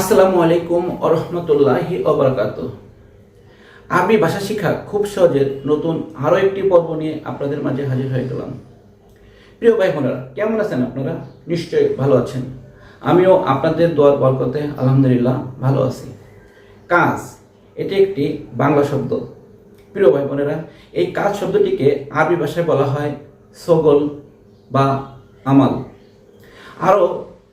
আসসালামু আলাইকুম আরহামতুল্লাহি অবরাকাত আরবি ভাষা শিক্ষা খুব সহজের নতুন আরও একটি পর্ব নিয়ে আপনাদের মাঝে হাজির হয়ে গেলাম। প্রিয় ভাই বোনেরা, কেমন আছেন আপনারা? নিশ্চয়ই ভালো আছেন। আমিও আপনাদের দোয়ার বরকতে আলহামদুলিল্লাহ ভালো আছি। কাজ, এটি একটি বাংলা শব্দ। প্রিয় ভাই বোনেরা, এই কাজ শব্দটিকে আরবি ভাষায় বলা হয় সগল বা আমাল। আরও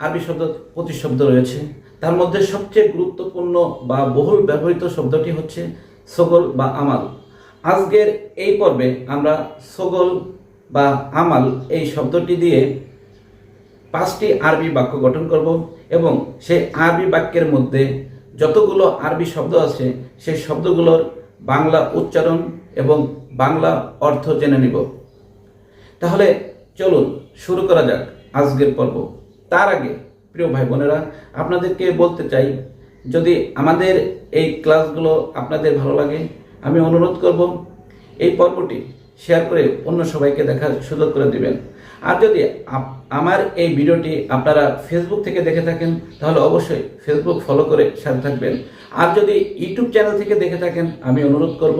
আরবি শব্দ প্রতিশব্দ রয়েছে। তার মধ্যে সবচেয়ে গুরুত্বপূর্ণ বা বহুল ব্যবহৃত শব্দটি হচ্ছে সগল বা আমাল। আজকের এই পর্বে আমরা সগল বা আমাল এই শব্দটি দিয়ে পাঁচটি আরবি বাক্য গঠন করব এবং সেই আরবি বাক্যের মধ্যে যতগুলো আরবি শব্দ আছে, সেই শব্দগুলোর বাংলা উচ্চারণ এবং বাংলা অর্থ জেনে নিব। তাহলে চলুন শুরু করা যাক আজকের পর্ব। তার আগে প্রিয় ভাই বোনেরা, আপনাদেরকে বলতে চাই, যদি আমাদের এই ক্লাসগুলো আপনাদের ভালো লাগে, আমি অনুরোধ করব, এই পর্বটি শেয়ার করে অন্য সবাইকে দেখার সুযোগ করে দিবেন। আর যদি আমার এই ভিডিওটি আপনারা ফেসবুক থেকে দেখে থাকেন, তাহলে অবশ্যই ফেসবুক ফলো করে সাথে থাকবেন। আর যদি ইউটিউব চ্যানেল থেকে দেখে থাকেন, আমি অনুরোধ করব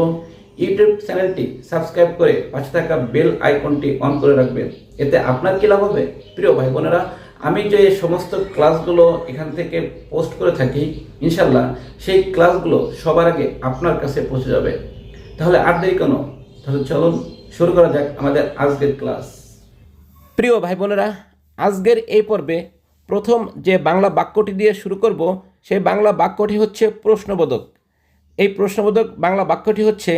ইউটিউব চ্যানেলটি সাবস্ক্রাইব করে পাশে থাকা বেল আইকনটি অন করে রাখবেন। এতে আপনার কী লাভ হবে? প্রিয় ভাই বোনেরা আমি যে সমস্ত ক্লাসগুলো এখান থেকে পোস্ট করে থাকি ইনশাল্লাহ সেই ক্লাসগুলো সবার আগে আপনার কাছে পৌঁছে যাবে। তাহলে আর দেরি কেন? তাহলে চলুন, শুরু করা যাক আমাদের আজকের ক্লাস। প্রিয় ভাই বোনেরা আজকের এই পর্বে প্রথম যে বাংলা বাক্যটি দিয়ে শুরু করব, সেই বাংলা বাক্যটি হচ্ছে প্রশ্নবোধক। এই প্রশ্নবোধক বাংলা বাক্যটি হচ্ছে,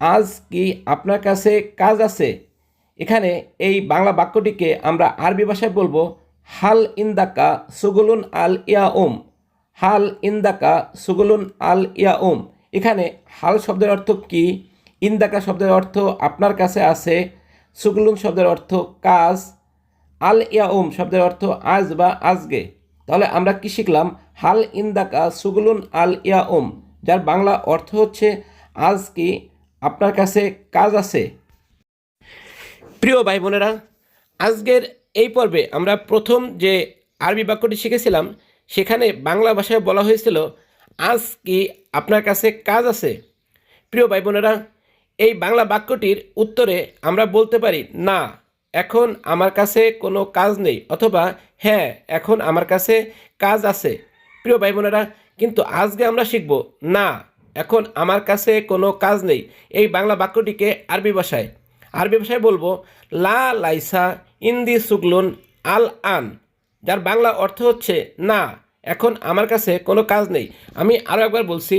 আজ কি আপনার কাছে কাজ আছে? এখানে এই বাংলা বাক্যটিকে আমরা আরবি ভাষায় বলব হাল ইন্দাকা সুগুলুন আল ইয়া উম হাল ইন্দাকা সুগুলুন আল ইয়া উম এখানে হাল শব্দের অর্থ কি? ইন্দাকা শব্দের অর্থ আপনার কাছে আছে। সুগুলুন শব্দের অর্থ কাজ। আল ইয়াউম শব্দের অর্থ আজ বা আজকে। তাহলে আমরা কি শিখলাম? হাল ইন্দাকা সুগুলুন আল ইয়াউম। যার বাংলা অর্থ হচ্ছে আজ কি আপনার কাছে কাজ আছে। প্রিয় ভাই বোনেরা, আজকের এই পর্বে আমরা প্রথম যে আরবি বাক্যটি শিখেছিলাম, সেখানে বাংলা ভাষায় বলা হয়েছিল, আজ কি আপনার কাছে কাজ আছে? প্রিয় ভাই বোনেরা এই বাংলা বাক্যটির উত্তরে আমরা বলতে পারি, না, এখন আমার কাছে কোনো কাজ নেই, অথবা হ্যাঁ এখন আমার কাছে কাজ আছে। প্রিয় ভাই বোনেরা কিন্তু আজকে আমরা শিখব, না, এখন আমার কাছে কোনো কাজ নেই। এই বাংলা বাক্যটিকে আরবি ভাষায় আরবি ভাষায় বলব, লা লাইসা ইন্দি সুগলুন আল আন, যার বাংলা অর্থ হচ্ছে, না, এখন আমার কাছে কোনো কাজ নেই। আমি আরও একবার বলছি,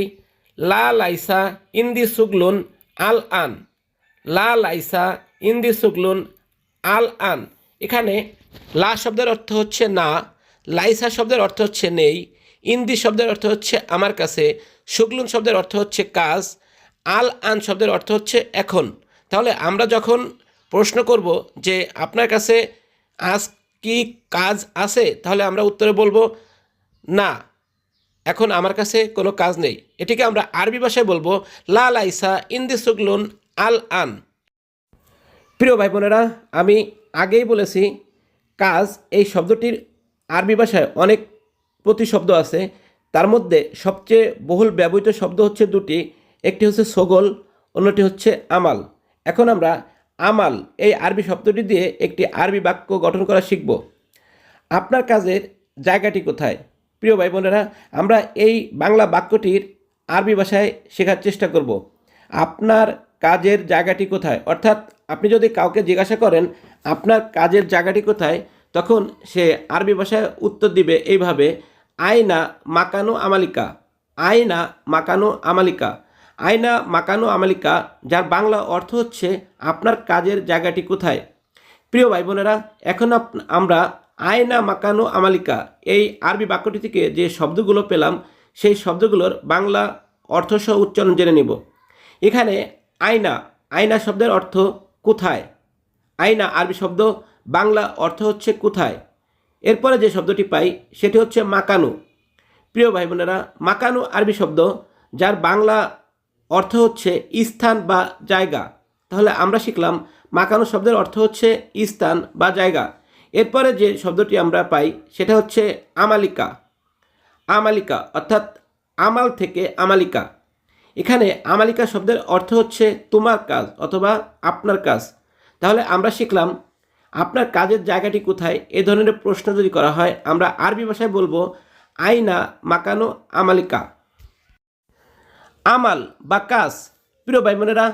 লা লাইসা ইন্দি সুগলুন আল আন। লা লাইসা ইন্দি সুগলুন আল আন। এখানে লা শব্দের অর্থ হচ্ছে, না। লাইসা শব্দের অর্থ হচ্ছে, নেই। ইন্দি শব্দের অর্থ হচ্ছে, আমার কাছে। সুগলুন শব্দের অর্থ হচ্ছে, কাজ। আল আন শব্দের অর্থ হচ্ছে, এখন। তাহলে আমরা যখন প্রশ্ন করব যে আপনার কাছে আজ কি কাজ আছে? তাহলে আমরা উত্তরে বলব, না, এখন আমার কাছে কোনো কাজ নেই। এটিকে আমরা আরবি ভাষায় বলব, লা লাইসা ইন্দি সুগলুন আল আন। প্রিয় ভাই বোনেরা আমি আগেই বলেছি, কাজ এই শব্দটির আরবি ভাষায় অনেক প্রতিশব্দ আছে। তার মধ্যে সবচেয়ে বহুল ব্যবহৃত শব্দ হচ্ছে দুটি, একটি হচ্ছে সগল, অন্যটি হচ্ছে আমাল। এখন আমরা আমাল, এই আরবি শব্দটি দিয়ে একটি আরবি বাক্য গঠন করা শিখব। আপনার কাজের জায়গাটি কোথায়? প্রিয় ভাই বোনেরা আমরা এই বাংলা বাক্যটির আরবি ভাষায় শেখার চেষ্টা করব। আপনার কাজের জায়গাটি কোথায়? অর্থাৎ আপনি যদি কাউকে জিজ্ঞাসা করেন, আপনার কাজের জায়গাটি কোথায়? তখন সে আরবি ভাষায় উত্তর দিবে এইভাবে আয়না মাকানো আমালিকা। আয়না মাকানো আমালিকা। আয়না মাকানো আমালিকা, যার বাংলা অর্থ হচ্ছে, আপনার কাজের জায়গাটি কোথায়? প্রিয় ভাই বোনেরা এখন আমরা আয়না মাকানো আমালিকা, এই আরবি বাক্যটি থেকে যে শব্দগুলো পেলাম, সেই শব্দগুলোর বাংলা অর্থসহ উচ্চারণ জেনে নিব। এখানে আয়না আয়না শব্দের অর্থ কোথায়? আয়না আরবি শব্দ, বাংলা অর্থ হচ্ছে কোথায়? এরপরে যে শব্দটি পাই, সেটি হচ্ছে মাকানু। প্রিয় ভাই বোনেরা মাকানু আরবি শব্দ, যার বাংলা অর্থ হচ্ছে স্থান বা জায়গা। তাহলে আমরা শিখলাম মাকানু শব্দের অর্থ হচ্ছে স্থান বা জায়গা। এরপরে যে শব্দটি আমরা পাই, সেটা হচ্ছে আমালিকা। আমালিকা, অর্থাৎ আমাল থেকে আমালিকা। এখানে আমালিকা শব্দের অর্থ হচ্ছে তোমার কাজ অথবা আপনার কাজ। তাহলে আমরা শিখলাম, আপনার কাজের জায়গাটি কোথায়? এ ধরনের প্রশ্ন যদি করা হয়, আমরা আরবি ভাষায় বলব, আইনা মাকানো আমালিকা। আমাল বা কাজ প্রিয় ভাই বোনেরা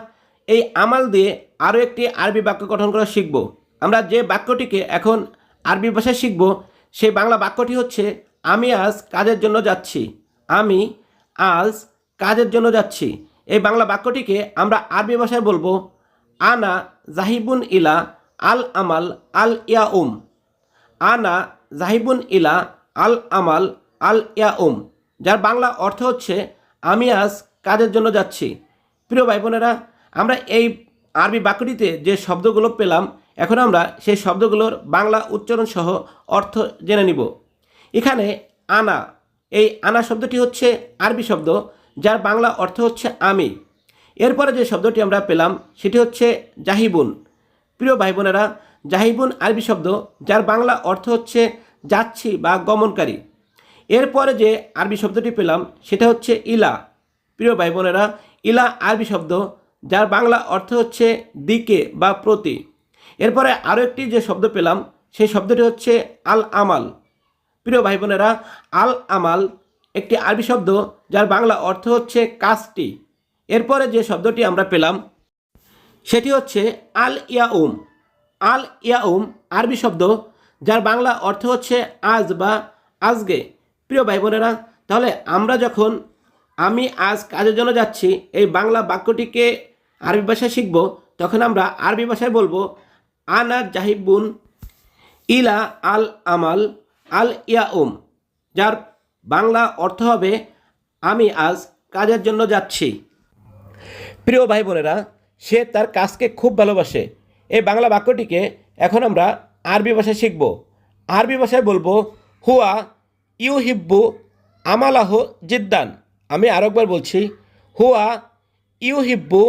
এই আমাল দিয়ে আরও একটি আরবি বাক্য গঠন করা শিখব। আমরা যে বাক্যটিকে এখন আরবি ভাষায় শিখব, সেই বাংলা বাক্যটি হচ্ছে, আমি আজ কাজের জন্য যাচ্ছি। আমি আজ কাজের জন্য যাচ্ছি। এই বাংলা বাক্যটিকে আমরা আরবি ভাষায় বলব, আনা জাহিবুন ইলা আল আমাল আল ইয়াউম। আনা জাহিবুন ইলা আল আমাল আল ইয়াউম, যার বাংলা অর্থ হচ্ছে, আমি আজ কাজের জন্য যাচ্ছি। প্রিয় ভাই বোনেরা আমরা এই আরবি বাক্যটিতে যে শব্দগুলো পেলাম, এখন আমরা সেই শব্দগুলোর বাংলা উচ্চারণ সহ অর্থ জেনে নিব। এখানে আনা, এই আনা শব্দটি হচ্ছে আরবি শব্দ, যার বাংলা অর্থ হচ্ছে আমি। এরপরে যে শব্দটি আমরা পেলাম, সেটি হচ্ছে জাহিবুন। প্রিয় ভাই বোনেরা জাহিবুন আরবি শব্দ, যার বাংলা অর্থ হচ্ছে যাচ্ছি বা গমনকারী। এরপরে যে আরবি শব্দটি পেলাম, সেটা হচ্ছে ইলা। প্রিয় ভাই বোনেরা ইলা আরবি শব্দ, যার বাংলা অর্থ হচ্ছে দিকে বা প্রতি। এরপরে আরও একটি যে শব্দ পেলাম, সেই শব্দটি হচ্ছে আল আমাল প্রিয় ভাই বোনেরা আল আমাল একটি আরবি শব্দ, যার বাংলা অর্থ হচ্ছে কাজটি। এরপরে যে শব্দটি আমরা পেলাম, সেটি হচ্ছে আল ইয়াউম আল ইয়াউম আরবি শব্দ, যার বাংলা অর্থ হচ্ছে আজ বা আজকে। প্রিয় ভাই বোনেরা তাহলে আমরা যখন আমি আজ কাজের জন্য যাচ্ছি, এই বাংলা বাক্যটিকে আরবি ভাষায় শিখব। তখন আমরা আরবি ভাষায় বলব, আনা জাহিবুন ইলা আল আমাল আল ইয়াউম যার বাংলা অর্থ হবে, আমি আজ কাজের জন্য যাচ্ছি প্রিয় ভাই বোনেরা সে তার কাজকে খুব ভালোবাসে। এই বাংলা বাক্যটিকে এখন আমরা আরবি ভাষায় শিখব। আরবি ভাষায় বলব, হুয়া ইউ হিব্বু আমালাহ জিদ্দান আমি আরেকবার বলছি, হুয়া ইউ হিব্বু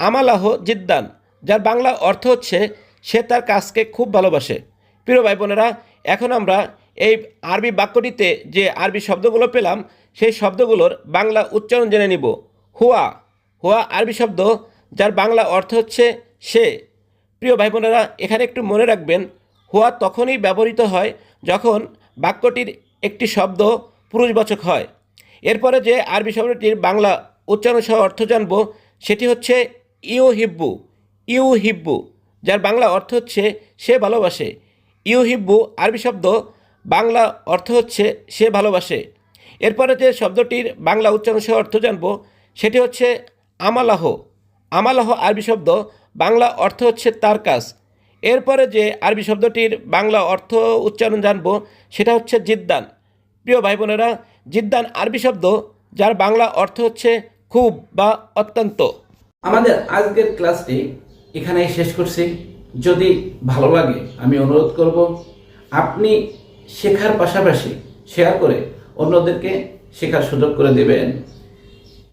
আমালাহ জিদ্দান, যার বাংলা অর্থ হচ্ছে, সে তার কাজকে খুব ভালোবাসে। প্রিয় ভাই বোনেরা এখন আমরা এই আরবি বাক্যটিতে যে আরবি শব্দগুলো পেলাম, সেই শব্দগুলোর বাংলা উচ্চারণ জেনে নিব। হুয়া হুয়া আরবি শব্দ, যার বাংলা অর্থ হচ্ছে, সে। প্রিয় ভাই বোনেরা এখানে একটু মনে রাখবেন, হুয়া তখনই ব্যবহৃত হয় যখন বাক্যটির একটি শব্দ পুরুষবাচক হয়। এরপরে যে আরবি শব্দটির বাংলা উচ্চারণ সহ অর্থ জানব, সেটি হচ্ছে ইউ হিব্বু ইউ হিব্বু যার বাংলা অর্থ হচ্ছে সে ভালোবাসে। ইউ হিব্বু আরবি শব্দ, বাংলা অর্থ হচ্ছে সে ভালোবাসে। এরপরে যে শব্দটির বাংলা উচ্চারণ সহ অর্থ জানব, সেটি হচ্ছে আমালাহ। আমালাহ আরবি শব্দ, বাংলা অর্থ হচ্ছে তার কাজ। এরপরে যে আরবি শব্দটির বাংলা অর্থ উচ্চারণ জানব, সেটা হচ্ছে জিদ্দান। প্রিয় ভাই বোনেরা জিদ্দান আরবি শব্দ, যার বাংলা অর্থ হচ্ছে খুব বা অত্যন্ত। আমাদের আজকের ক্লাসটি এখানে শেষ করছি। যদি ভালো লাগে, আমি অনুরোধ করব, আপনি শেখার পাশাপাশি শেয়ার করে অন্যদেরকে শেখার সুযোগ করে দেবেন।